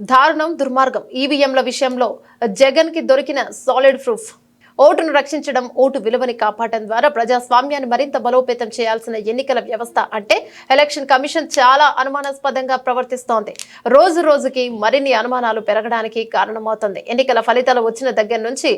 దారుణం దుర్మార్గం. ఈవీఎంల విషయంలో జగన్కి దొరికిన సాలిడ్ ప్రూఫ్ ఓటును రక్షించడం ఓటు విలువని కాపాడటం ద్వారా ప్రజాస్వామ్యాన్ని మరింత బలోపేతం చేయాల్సిన ఎన్నికల వ్యవస్థ అంటే ఎలక్షన్ కమిషన్ చాలా అనుమానాస్పదంగా ప్రవర్తిస్తోంది. రోజు రోజుకి మరిన్ని అనుమానాలు పెరగడానికి కారణమవుతుంది. ఎన్నికల ఫలితాలు వచ్చిన దగ్గర నుంచి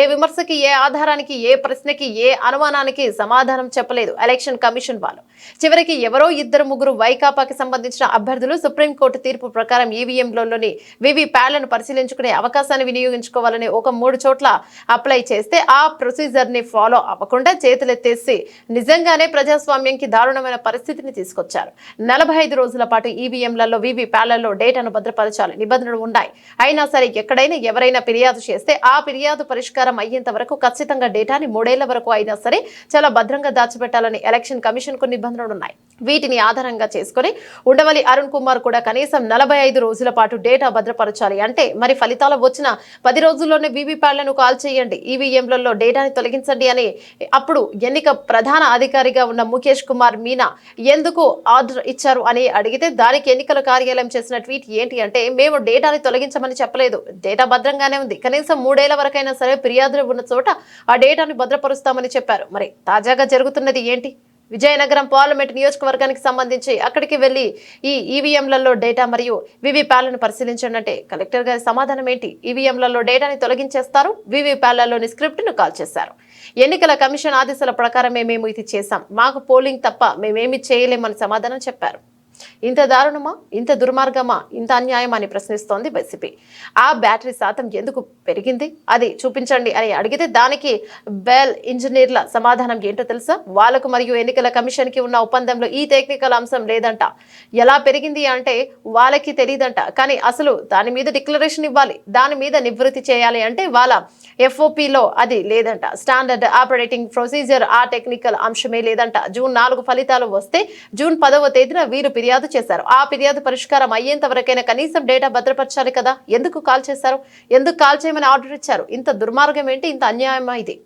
ఏ విమర్శకి ఏ ఆధారానికి ఏ ప్రశ్నకి ఏ అనుమానానికి సమాధానం చెప్పలేదు ఎలక్షన్ కమిషన్ వాళ్ళు. చివరికి ఎవరో ఇద్దరు ముగ్గురు వైకాపాకి సంబంధించిన అభ్యర్థులు సుప్రీంకోర్టు తీర్పు ప్రకారం ఈవీఎంలలోని వివి ప్యాడ్లను పరిశీలించుకునే అవకాశాన్ని వినియోగించుకోవాలని ఒక మూడు చోట్ల అప్లై చేసి చేస్తే ఆ ప్రొసీజర్ని ఫాలో అవ్వకుండా చేతులెత్తేసి నిజంగానే ప్రజాస్వామ్యంకి దారుణమైన పరిస్థితిని తీసుకొచ్చారు. నలభై ఐదు రోజుల పాటు ఈవీఎంలలో వివి ప్యాడ్లలో డేటాను భద్రపరచాలి నిబంధనలు ఉన్నాయి. అయినా సరే ఎక్కడైనా ఎవరైనా ఫిర్యాదు చేస్తే ఆ ఫిర్యాదు పరిష్కారం అయ్యేంత వరకు ఖచ్చితంగా డేటాని మూడేళ్ళ వరకు అయినా సరే చాలా భద్రంగా దాచిపెట్టాలని ఎలక్షన్ కమిషన్కు నిబంధనలు ఉన్నాయి. వీటిని ఆధారంగా చేసుకుని ఉండవల్లి అరుణ్ కుమార్ కూడా కనీసం నలభై ఐదు రోజుల పాటు డేటా భద్రపరచాలి. అంటే మరి ఫలితాలు వచ్చిన పది రోజుల్లోనే వీవీప్యాడ్లను కాల్ చేయండి. ఈవీఎంలలో డేటాని తొలగించండి అని అప్పుడు ఎన్నిక ప్రధాన అధికారిగా ఉన్న ముఖేష్ కుమార్ మీనా ఎందుకు ఆర్డర్ ఇచ్చారు అని అడిగితే దానికి ఎన్నికల కార్యాలయం చేసిన ట్వీట్ ఏంటి అంటే మేము డేటాని తొలగించమని చెప్పలేదు. డేటా భద్రంగానే ఉంది. కనీసం మూడేళ్ళ వరకైనా సరే ఫిర్యాదులు ఉన్న చోట ఆ డేటాను భద్రపరుస్తామని చెప్పారు. మరి తాజాగా జరుగుతున్నది ఏంటి? విజయనగరం పార్లమెంట్ నియోజకవర్గానికి సంబంధించి అక్కడికి వెళ్ళి ఈ ఈవీఎంలలో డేటా మరియు వివిప్యాలను పరిశీలించండి కలెక్టర్ గారి సమాధానం ఏంటి? ఈవీఎంలలో డేటాని తొలగించేస్తారు. వివిప్యాలలోని స్క్రిప్ట్ను కాల్ చేశారు. ఎన్నికల కమిషన్ ఆదేశాల ప్రకారమే మేము ఇది చేశాం. మాకు పోలింగ్ తప్ప మేమేమి చేయలేమని సమాధానం చెప్పారు. ఇంత దారుణమా? ఇంత దుర్మార్గమా? ఇంత అన్యాయమా? అని ప్రశ్నిస్తోంది వైసీపీ. ఆ బ్యాటరీ శాతం ఎందుకు పెరిగింది? అది చూపించండి అని అడిగితే దానికి బెల్ ఇంజనీర్ల సమాధానం ఏంటో తెలుసా? వాళ్ళకు మరియు ఎన్నికల కమిషన్కి ఉన్న ఒప్పందంలో ఈ టెక్నికల్ అంశం లేదంట. ఎలా పెరిగింది అంటే వాళ్ళకి తెలియదంట కానీ అసలు దాని మీద డిక్లరేషన్ ఇవ్వాలి దాని మీద నివృత్తి చేయాలి అంటే వాళ్ళ ఎఫ్ఓపిలో అది లేదంట. స్టాండర్డ్ ఆపరేటింగ్ ప్రొసీజర్ ఆ టెక్నికల్ అంశమే లేదంట. జూన్ నాలుగు ఫలితాలు వస్తే జూన్ పదవ తేదీన వీరు ఫిర్యాదు చేశారు. ఆ ఫిర్యాదు పరిష్కారం అయ్యేంత వరకైనా కనీసం డేటా భద్రపరచాలి కదా? ఎందుకు కాల్ చేశారు? ఎందుకు కాల్ చేయమని ఆర్డర్ ఇచ్చారు? ఇంత దుర్మార్గం ఏంటి? ఇంత అన్యాయమా ఇది?